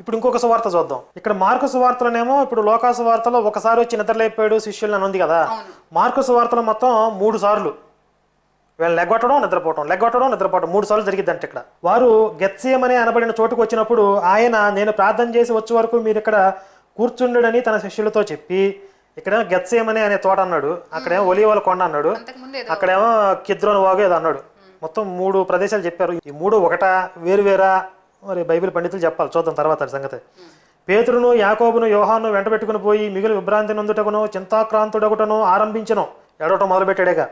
ఇప్పుడు ఇంకొక సువార్త చూద్దాం. ఇక్కడ మార్కు సువార్తలోనేమో ఇప్పుడు లోకా సువార్తలో ఒకసారి వచ్చి నిద్రలేపాడు శిష్యులు అని ఉంది కదా. మార్కు సువార్తలో మొత్తం మూడు సార్లు వీళ్ళని లెగ్గొట్టడం నిద్రపోవటం లెగ్గొట్టడం నిద్రపోవటం మూడు సార్లు జరిగిద్దంట ఇక్కడ. వారు గెత్సేమని అనబడిన చోటుకు వచ్చినప్పుడు ఆయన నేను ప్రార్థన చేసి వచ్చే వరకు మీరు ఇక్కడ కూర్చుండడని తన శిష్యులతో చెప్పి ఇక్కడేమో గెత్సేమని అనే తోట అన్నాడు. అక్కడేమో ఒలివల కొండ అన్నాడు. అక్కడేమో కిద్రోన్ వాగు ఏదో అన్నాడు. మొత్తం మూడు ప్రదేశాలు చెప్పారు. ఈ మూడు ఒకటా వేరు వేరా మరి బైబిల్ పండితులు చెప్పాలి. చూద్దాం తర్వాత సంగతి. పేతురును యాకోబును యోహాను వెంట పెట్టుకుని పోయి మిగిలి విభ్రాంతి నొందుటకును చింతాక్రాంతుడగుటను ఆరంభించను. ఎడవటం మొదలుపెట్టాడేగా.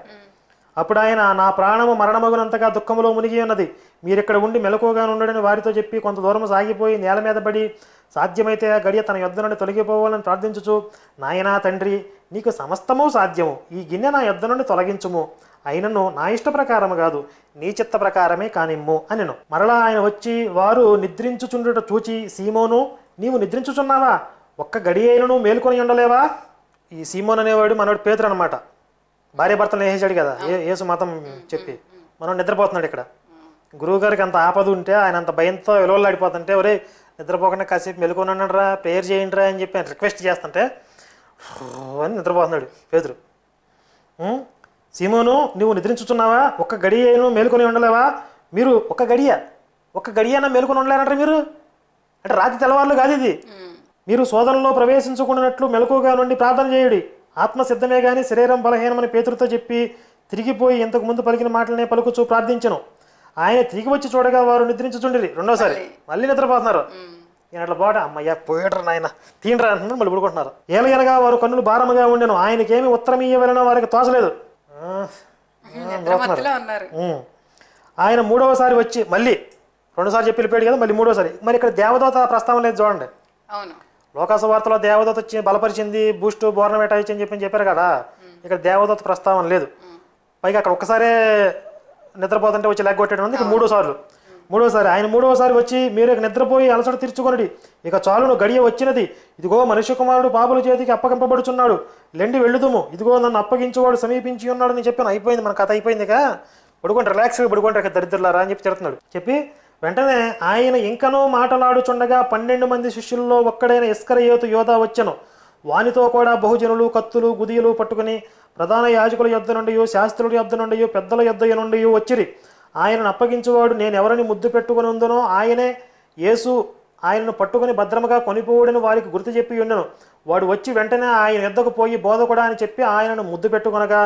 అప్పుడు ఆయన నా ప్రాణము మరణమగునంతగా దుఃఖములో మునిగి ఉన్నది. మీరిక్కడ ఉండి మెలకువగా ఉండడని వారితో చెప్పి కొంత దూరం సాగిపోయి నేల మీద పడి సాధ్యమైతే ఆ గడియ తన యుద్ధ నుండి తొలగిపోవాలని ప్రార్థించుచు నాయనా తండ్రి నీకు సమస్తము సాధ్యము. ఈ గిన్నె నా యుద్ధ నుండి తొలగించుము. అయినను నా ఇష్ట ప్రకారము కాదు నీ చిత్త ప్రకారమే కానిమ్ము అనెను. మరలా ఆయన వచ్చి వారు నిద్రించుచుండుట చూచి సీమోను నీవు నిద్రించుచున్నావా? ఒక్క గడి అయినను మేలుకొని ఉండలేవా? ఈ సీమోన్ అనేవాడు మనవాడు పేతురు అనమాట భార్య భర్తలు వేసేసాడు కదా? ఏ యేసు మతం చెప్పి మనం నిద్రపోతున్నాడు ఇక్కడ. గురువు గారికి అంత ఆపద ఉంటే ఆయన అంత భయంతో విలువలాడిపోతుంటే ఒరే నిద్రపోకుండా కాసేపు మెలుకొని రా ప్రేయర్ చేయండి రా అని చెప్పి ఆయన రిక్వెస్ట్ చేస్తుంటే అని నిద్రపోతున్నాడు పేదరు సీమోను నువ్వు నిద్రించుతున్నావా ఒక్క గడియను మేలుకొని ఉండలేవా? మీరు ఒక్క గడియ ఒక్క గడియన మేలుకొని ఉండలేరంటారు మీరు? అంటే రాత్రి తెల్లవారులు కాదు ఇది. మీరు శోధనలో ప్రవేశించుకున్నట్లు మెలకుగా నుండి ప్రార్థన చేయుడి. ఆత్మ సిద్ధమే గాని శరీరం బలహీనమని పేతురుతో చెప్పి తిరిగిపోయి ఇంతకు ముందు పలికిన మాటలనే పలుకుచూ ప్రార్థించను. ఆయన తిరిగి వచ్చి చూడగా వారు నిద్రించుచుండిరి. రెండోసారి మళ్ళీ నిద్రపోతున్నారు. ఈయన అట్లా పోట అమ్మయ్య పోయటరు నాయన తీనరా అంటున్నారు మళ్ళీ పడుకుంటున్నారు. ఏలయనగా వారు కన్నులు భారముగా ఉండెను. ఆయనకేమి ఉత్తరం ఇయ్యవలనో వారికి తోచలేదు. ఉన్నారు. ఆయన మూడవసారి వచ్చి మళ్ళీ రెండోసారి చెప్పి వెళ్ళిపోయాడు కదా మళ్ళీ మూడోసారి మరి ఇక్కడ దేవదూత ప్రస్తావన లేదు చూడండి. అవును. లోకాసు వార్తలో దేవదూత వచ్చి బలపరిచింది బూస్ట్ బోర్నవేట ఇచ్చి అని చెప్పి చెప్పారు కదా. ఇక్కడ దేవదూత ప్రస్తావన లేదు. పైగా అక్కడ ఒక్కసారే నిద్రపోతుంటే వచ్చి లెగ్ కొట్టడం ఉంది. ఇక మూడో సార్లు మూడవసారి ఆయన మూడవసారి వచ్చి మీరు ఇక నిద్రపోయి అలసట తీర్చుకొనడి. ఇక చాలును గడియ వచ్చినది. ఇదిగో మనుష్య కుమారుడు పాపుల చేతికి అప్పగింపబడుచున్నాడు. లెండి వెళ్ళుదుము. ఇదిగో నన్ను అప్పగించేవాడు సమీపించి ఉన్నాడని చెప్పాను. అయిపోయింది మన కథ అయిపోయింది పడుకోండి రిలాక్స్గా పడుకోండి ఇక దరిద్రులారా అని చెప్పి చెప్తున్నాడు. చెప్పి వెంటనే ఆయన ఇంకనూ మాటలాడుచుండగా పన్నెండు మంది శిష్యుల్లో ఒక్కడైన ఇస్కరయోతు యోధా వచ్చను. వానితో కూడా బహుజనులు కత్తులు గుదియలు పట్టుకుని ప్రధాన యాజకుల యొద్ద నుండి శాస్త్రుల యొద్ద నుండి పెద్దల యొద్ద నుండి వచ్చిరి. ఆయనను అప్పగించువాడు నేను ఎవరిని ముద్దు పెట్టుకుని ఉందనో ఆయనే. యేసు ఆయనను పట్టుకుని భద్రముగా కొనిపోవుడని వారికి గుర్తు చెప్పి ఉండను వాడు వచ్చి వెంటనే ఆయన ఎద్దకు పోయి బోధకుడా అని చెప్పి ఆయనను ముద్దు పెట్టుకొనగా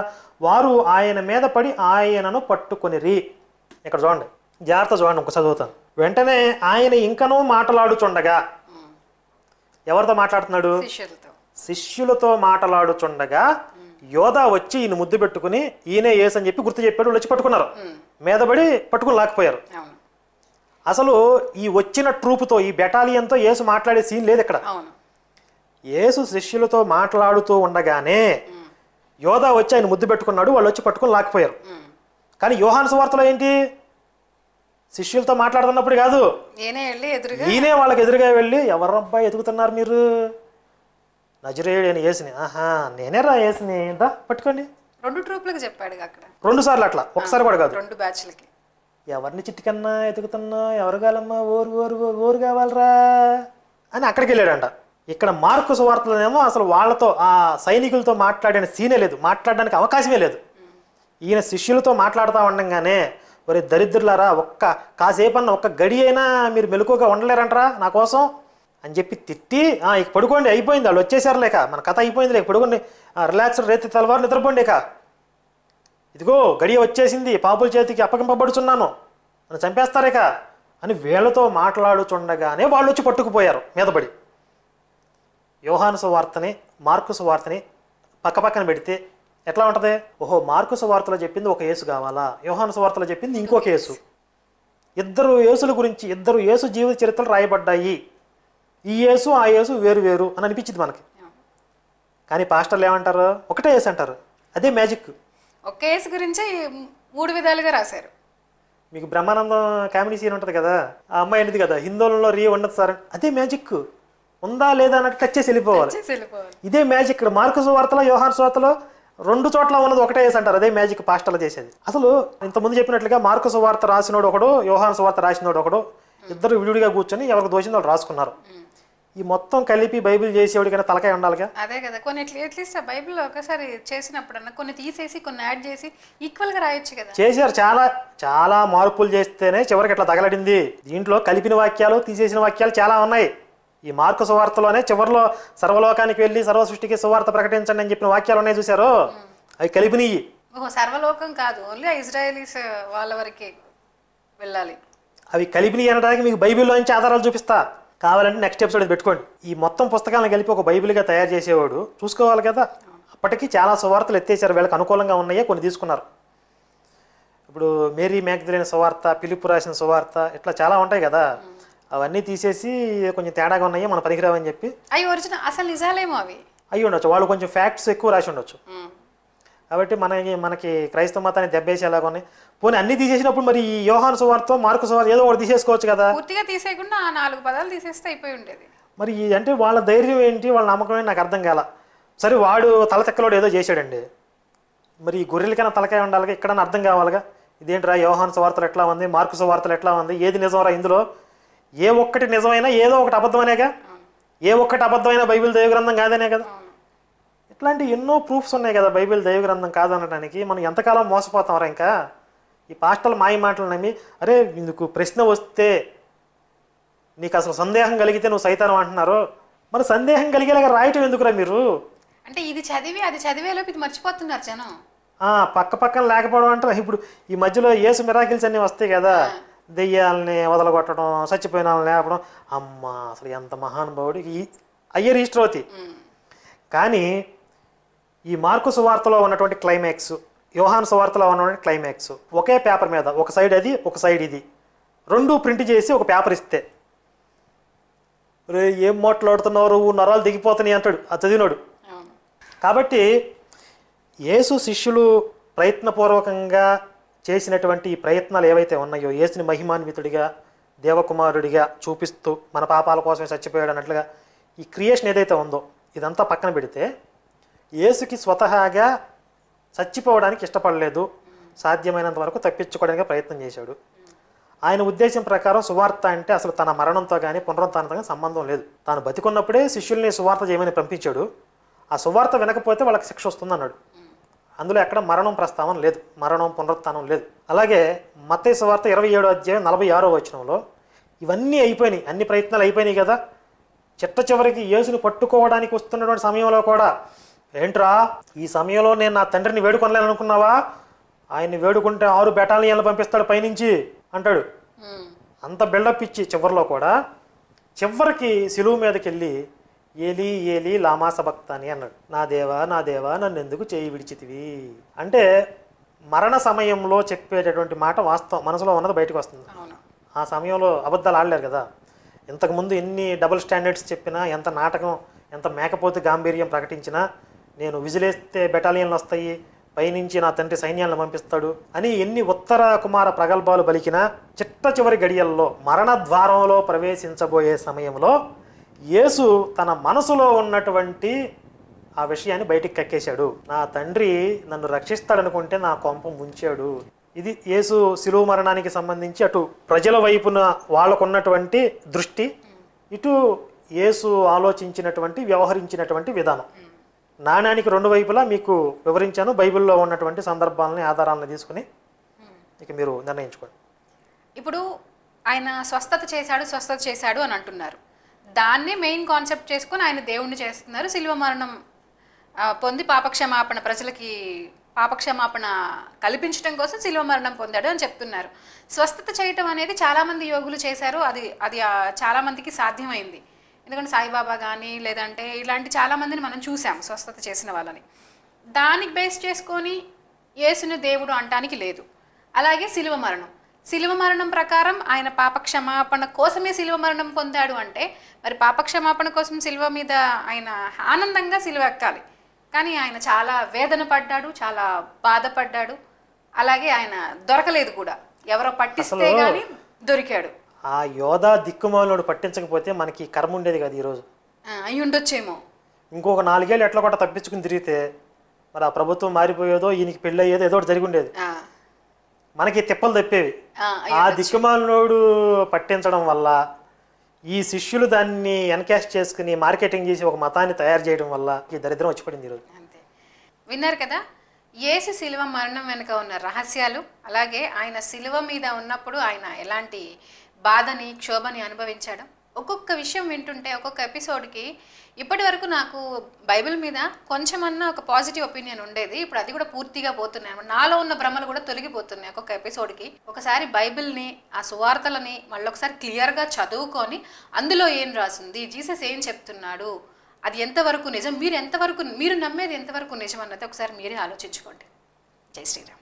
వారు ఆయన మీద పడి ఆయనను పట్టుకొనిరి. ఇక్కడ చూడండి జాగ్రత్త చూడండి ఒకసారి చదువుతాను. వెంటనే ఆయన ఇంకనూ మాటలాడుచుండగా ఎవరితో మాట్లాడుతున్నాడు? శిష్యులతో మాటలాడుచుండగా యోధా వచ్చి ఈయన ముద్దు పెట్టుకుని ఈయనే యేసు అని చెప్పి గుర్తు చెప్పాడు వాళ్ళు వచ్చి పట్టుకున్నారు మీదబడి పట్టుకుని లాక్కుపోయారు. అవును. అసలు ఈ వచ్చిన ట్రూపుతో ఈ బెటాలియన్తో యేసు మాట్లాడే సీన్ లేదు ఇక్కడ. యేసు శిష్యులతో మాట్లాడుతూ ఉండగానే యోధా వచ్చి ఆయన ముద్దు పెట్టుకున్నాడు వాళ్ళు వచ్చి పట్టుకుని లాక్కుపోయారు. ఉమ్. కానీ యోహాను సువార్తలో ఏంటి? శిష్యులతో మాట్లాడుతున్నప్పుడు కాదు. ఈయనే వాళ్ళకి ఎదురుగా వెళ్ళి ఎవరబ్బా ఎదుగుతున్నారు మీరు? నజరేయుడు అని యేసుని. ఆహా నేనే రా యేసుని? దా పట్టుకోండి. రెండు ట్రూప్లకు చెప్పాడు అక్కడ. రెండు సార్లు అట్లా. ఒకసారి కూడా కాదు. రెండు బ్యాచ్లకి. ఎవరిని చిట్టుకన్నా ఎదుగుతున్నా ఎవరు కావాలమ్మా ఓరు ఓరు ఓరు ఓరు కావాలరా అని అక్కడికి వెళ్ళాడంట. ఇక్కడ మార్కు సువార్తలోనేమో అసలు వాళ్ళతో ఆ సైనికులతో మాట్లాడిన సీనే లేదు. మాట్లాడడానికి అవకాశమే లేదు. ఈయన శిష్యులతో మాట్లాడుతూ ఉండంగానే ఒరే దరిద్రులారా ఒక్క కాసేపన్న ఒక్క గడి అయినా మీరు మెలకుగా ఉండలేరంటరా నా కోసం? అని చెప్పి తిట్టి ఇక పడుకోండి అయిపోయింది వాళ్ళు వచ్చేసారు లేక మన కథ అయిపోయింది లేక పడుకోండి రిలాక్స్ రేతి తలవారు నిద్రపోండి ఇక. ఇదిగో గడియ వచ్చేసింది పాపుల చేతికి అప్పగింపబడుచున్నాను నన్ను చంపేస్తారేక అని వీళ్ళతో మాట్లాడుచుండగానే వాళ్ళు వచ్చి పట్టుకుపోయారు మీదపడి యోహాను సువార్తని మార్కు సువార్తని పక్కపక్కన పెడితే ఎట్లా ఉంటుంది? ఓహో మార్కు సువార్తలో చెప్పింది ఒక యేసు కావాలా? యోహాను సువార్తలో చెప్పింది ఇంకొక యేసు. ఇద్దరు యేసుల గురించి ఇద్దరు యేసు జీవిత చరిత్రలు రాయబడ్డాయి. ఈ యేసు ఆ యేసు వేరు వేరు అని అనిపించింది మనకి. కానీ పాస్టర్లు ఏమంటారు? ఒకటే యేసు అంటారు. అదే మ్యాజిక్. ఒక కేసు గురించి మూడు విధాలుగా రాశారు. మీకు బ్రహ్మానందం కామెడీ సీన్ ఉంటుంది కదా ఆ అమ్మాయి అనేది కదా హిందువులలో రీ ఉండదు సార్ అదే మ్యాజిక్. ఉందా లేదా అన్నట్టు టచ్ చేసి వెళ్ళిపోవాలి. ఇదే మ్యాజిక్ ఇక్కడ మార్కు వార్తలో యోహాన్ సువార్తలో రెండు చోట్ల ఉన్నది ఒకటే వేసి అంటారు. అదే మ్యాజిక్ పాస్టర్లు చేసేది. అసలు ఇంతకుముందు చెప్పినట్లుగా మార్కు సువార్త రాసినోడు ఒకడు యోహాన్ సువార్త రాసినోడు ఒకడు ఇద్దరు విడివిడిగా కూర్చొని ఎవరికి దోషింది వాళ్ళు రాసుకున్నారు. ఈ మొత్తం కలిపి బైబిల్ చేసేవాడికైనా తలకాయ ఉండాలిగా? అదే కదా. కొన్ని అట్లీస్ట్ ఆ బైబిల్లో ఒకసారి చేసినప్పుడన్నా కొన్ని తీసేసి కొన్ని యాడ్ చేసి ఈక్వల్గా రాయొచ్చు కదా. చేశారు. చాలా చాలా మార్పులు చేస్తేనే చివరికి ఇట్లా తగలడింది. దీంట్లో కలిపిన వాక్యాలు తీసేసిన వాక్యాలు చాలా ఉన్నాయి. ఈ మార్కు సువార్తలోనే చివరిలో సర్వలోకానికి వెళ్ళి సర్వ సృష్టికి సువార్త ప్రకటించండి అని చెప్పిన వాక్యాలు ఉన్నాయి చూసారు అవి కలిపినవి ఓహో సర్వలోకం కాదు. ఓన్లీ ఇజ్రాయలీస్ వాళ్ళ వరకే వెళ్ళాలి. అవి కలిపినవి అనడానికి మీకు బైబిల్లో నుంచి ఆధారాలు చూపిస్తా. కావాలంటే నెక్స్ట్ ఎపిసోడ్ పెట్టుకోండి. ఈ మొత్తం పుస్తకాలను కలిపి ఒక బైబిల్గా తయారు చేసేవాడు చూసుకోవాలి కదా? అప్పటికి చాలా సువార్తలు ఎత్తేసారు వీళ్ళకి అనుకూలంగా ఉన్నాయే కొన్ని తీసుకున్నారు. ఇప్పుడు మేరీ మ్యాగ్దలైన సువార్త పిలుపు రాసిన సువార్త ఇట్లా చాలా ఉంటాయి కదా? అవన్నీ తీసేసి కొంచెం తేడాగా ఉన్నాయి మన పనికిరావని చెప్పి. అవి ఒరిజినల్ అసలు నిజాలేమో అవి? అయ్యి ఉండొచ్చు వాళ్ళు కొంచెం ఫ్యాక్ట్స్ ఎక్కువ రాసి ఉండొచ్చు. కాబట్టి మనకి మనకి క్రైస్తవ మతాన్ని దెబ్బేసేలాగా ఉన్నాయి. పోనీ అన్ని తీసేసినప్పుడు మరి ఈ యోహాను సువార్త మార్కు సువార్త ఏదో ఒకటి తీసేసుకోవచ్చు కదా. పూర్తిగా తీసేయకుండా ఆ నాలుగు పదాలు తీసేస్తే అయిపోయి ఉండేది. మరి ఈ- అంటే వాళ్ళ ధైర్యం ఏంటి వాళ్ళ నమ్మకం ఏంటి నాకు అర్థం కాల. సరే వాడు తల తెక్కలోడు ఏదో చేశాడండి. మరి ఈ గొర్రెలకైనా తలకాయ ఉండాలిగా ఎక్కడన్నా అర్థం కావాలిగా. ఇదేంట్రా యోహాన్ సువార్తలు ఎట్లా ఉంది మార్కు సువార్తలు ఎట్లా ఉంది ఏది నిజంరా ఇందులో? ఏ ఒక్కటి నిజమైనా ఏదో ఒకటి అబద్ధమనేగా? ఏ ఒక్కటి అబద్ధమైన బైబిల్ దైవ గ్రంథం కాదనే కదా? ఇట్లాంటి ఎన్నో ప్రూఫ్స్ ఉన్నాయి కదా బైబిల్ దైవ గ్రంథం కాదనడానికి మనం ఎంతకాలం మోసపోతాంరా ఇంకా? ఈ పాస్టల్ మాయ మాటలు నమ్మి అరే ఇందుకు ప్రశ్న వస్తే నీకు అసలు సందేహం కలిగితే నువ్వు సైతానం అంటున్నారు. మరి సందేహం కలిగేలాగా రాయటం ఎందుకురా మీరు? అంటే ఇది చదివి అది చదివేలోపు ఇది మర్చిపోతున్నారు జనం. ఆ, పక్క పక్కన లేకపోవడం అంటే ఇప్పుడు ఈ మధ్యలో ఏసు మిరాకిల్స్ అన్నీ వస్తాయి కదా. దెయ్యాలని వదలగొట్టడం చచ్చిపోయిన వాళ్ళని లేపడం. అమ్మ అసలు ఎంత మహానుభావుడు. అయ్యే రిజిస్టర్ అవుతాయి. కానీ ఈ మార్కు సువార్తలో ఉన్నటువంటి క్లైమాక్స్ యోహాన్ సువార్తలో ఉన్నటువంటి క్లైమాక్స్ ఒకే పేపర్ మీద ఒక సైడ్ అది ఒక సైడ్ ఇది. రెండు ప్రింట్ చేసి ఒక పేపర్ ఇస్తే. రే ఏం మాట్లాడుతున్నారు? నువ్వు నరాలు దిగిపోతున్నాయి అంటాడు. ఆ చదివినాడు. కాబట్టి యేసు శిష్యులు ప్రయత్నపూర్వకంగా చేసినటువంటి ఈ ప్రయత్నాలు ఏవైతే ఉన్నాయో యేసుని మహిమాన్వితుడిగా దేవకుమారుడిగా చూపిస్తూ మన పాపాల కోసమే చచ్చిపోయాడు అన్నట్లుగా ఈ క్రియేషన్ ఏదైతే ఉందో ఇదంతా పక్కన పెడితే యేసుకి స్వతహాగా చచ్చిపోవడానికి ఇష్టపడలేదు. సాధ్యమైనంత వరకు తప్పించుకోవడానికి ప్రయత్నం చేశాడు. ఆయన ఉద్దేశం ప్రకారం సువార్త అంటే అసలు తన మరణంతో కానీ పునరుత్థానంతో కానీ సంబంధం లేదు. తాను బతికున్నప్పుడే శిష్యుల్ని సువార్త చేయమని పంపించాడు. ఆ సువార్త వినకపోతే వాళ్ళకి శిక్ష వస్తుందన్నాడు. అందులో ఎక్కడ మరణం ప్రస్తావన లేదు. మరణం పునరుత్థానం లేదు. అలాగే మత్తయి సువార్త ఇరవై ఏడో అధ్యాయం నలభై ఆరో వచనంలో ఇవన్నీ అయిపోయినాయి. అన్ని ప్రయత్నాలు అయిపోయినాయి కదా. చిట్ట చివరికి యేసుని పట్టుకోవడానికి వస్తున్నటువంటి సమయంలో కూడా ఏంట్రా? ఈ సమయంలో నేను నా తండ్రిని వేడుకొనలేననుకున్నావా? ఆయన్ని వేడుకుంటే ఆరు బెటాలియన్లు పంపిస్తాడు పైనుంచి అంటాడు. అంత బిల్డప్ ఇచ్చి చివరిలో కూడా చివరికి సిలువు మీదకి వెళ్ళి ఏలి ఏలి లామాస భక్త అని అన్నాడు. నా దేవా నా దేవా నన్ను ఎందుకు చేయి విడిచితివి? అంటే మరణ సమయంలో చెప్పేటటువంటి మాట వాస్తవం మనసులో ఉన్నది బయటకు వస్తుంది. ఆ సమయంలో అబద్ధాలు ఆడలేరు కదా. ఇంతకుముందు ఎన్ని డబుల్ స్టాండర్డ్స్ చెప్పినా ఎంత నాటకం ఎంత మేకపోతే గాంభీర్యం ప్రకటించినా నేను విజిలేస్తే బెటాలియన్లు వస్తాయి పైనుంచి నా తండ్రి సైన్యాలను పంపిస్తాడు అని ఎన్ని ఉత్తర కుమార ప్రగల్భాలు పలికినా చిట్ట చివరి గడియల్లో మరణ ద్వారంలో ప్రవేశించబోయే సమయంలో యేసు తన మనసులో ఉన్నటువంటి ఆ విషయాన్ని బయటికి కక్కేశాడు. నా తండ్రి నన్ను రక్షిస్తాడనుకుంటే నా కొంపం ఉంచాడు ఇది యేసు శిలువ మరణానికి సంబంధించి అటు ప్రజల వైపున వాళ్ళకున్నటువంటి దృష్టి ఇటు యేసు ఆలోచించినటువంటి వ్యవహరించినటువంటి విధానం. నాణ్యానికి రెండు వైపులా మీకు వివరించాను. బైబిల్లో ఉన్నటువంటి సందర్భాలని ఆధారాలను తీసుకుని ఇక మీరు నిర్ణయించుకోండి. ఇప్పుడు ఆయన స్వస్థత చేశాడు స్వస్థత చేశాడు అని అంటున్నారు. దాన్నే మెయిన్ కాన్సెప్ట్ చేసుకొని ఆయన దేవుణ్ణి చేస్తున్నారు. శిల్వ మరణం పొంది పాపక్షమాపణ ప్రజలకి పాపక్షమాపణ కల్పించడం కోసం శిల్వ మరణం పొందాడు అని చెప్తున్నారు. స్వస్థత చేయటం అనేది చాలామంది యోగులు చేశారు. అది అది చాలామందికి సాధ్యమైంది. ఎందుకంటే సాయిబాబా కానీ లేదంటే ఇలాంటి చాలామందిని మనం చూసాం స్వస్థత చేసిన వాళ్ళని. దానికి బేస్ చేసుకొని యేసుని దేవుడు అంటానికి లేదు. అలాగే శిలువ మరణం. శిలువ మరణం ప్రకారం ఆయన పాపక్షమాపణ కోసమే శిలువ మరణం పొందాడు అంటే మరి పాపక్షమాపణ కోసం శిలువ మీద ఆయన ఆనందంగా శిలువ ఎక్కాలి. కానీ ఆయన చాలా వేదన పడ్డాడు చాలా బాధపడ్డాడు. అలాగే ఆయన దొరకలేదు కూడా. ఎవరో పట్టిస్తే గానీ దొరికాడు. ఆ యోధా దిక్కుమాలోడు పట్టించకపోతే మనకి కర్మ ఉండేది కదా ఈరోజు. అయి ఉండొచ్చేమో. ఇంకొక నాలుగేళ్ళు ఎట్లా కొట్ట తప్పించుకుని తిరిగితే మరి ఆ ప్రభుత్వం మారిపోయేదో ఈయనకి పెళ్ళి అయ్యేదో ఏదో ఒకటి జరిగి ఉండేది మనకి తిప్పలు తప్పేవి. ఆ, దిక్కుమాలినోడు పట్టించడం వల్ల ఈ శిష్యులు దాన్ని ఎన్కాష్ చేసుకుని మార్కెటింగ్ చేసి ఒక మతాన్ని తయారు చేయడం వల్ల ఈ దరిద్రం వచ్చి పడింది ఈరోజు. అంతే. విన్నారు కదా యేసు శిలువ మరణం వెనుక ఉన్న రహస్యాలు అలాగే ఆయన శిలువ మీద ఉన్నప్పుడు ఆయన ఎలాంటి బాధని క్షోభని అనుభవించాడు. ఒక్కొక్క విషయం వింటుంటే ఒక్కొక్క ఎపిసోడ్కి ఇప్పటి వరకు నాకు బైబిల్ మీద కొంచెమన్నా ఒక పాజిటివ్ ఒపీనియన్ ఉండేది. ఇప్పుడు అది కూడా పూర్తిగా పోతున్నాయి నాలో ఉన్న భ్రమలు కూడా తొలగిపోతున్నాయి ఒక్కొక్క ఎపిసోడ్కి. ఒకసారి బైబిల్ని ఆ సువార్తలని మళ్ళీ ఒకసారి క్లియర్గా చదువుకొని అందులో ఏం రాసింది? జీసస్ ఏం చెప్తున్నాడు? అది ఎంతవరకు నిజం? మీరు ఎంతవరకు మీరు నమ్మేది ఎంతవరకు నిజం అన్నది ఒకసారి మీరే ఆలోచించుకోండి. జై శ్రీరామ్.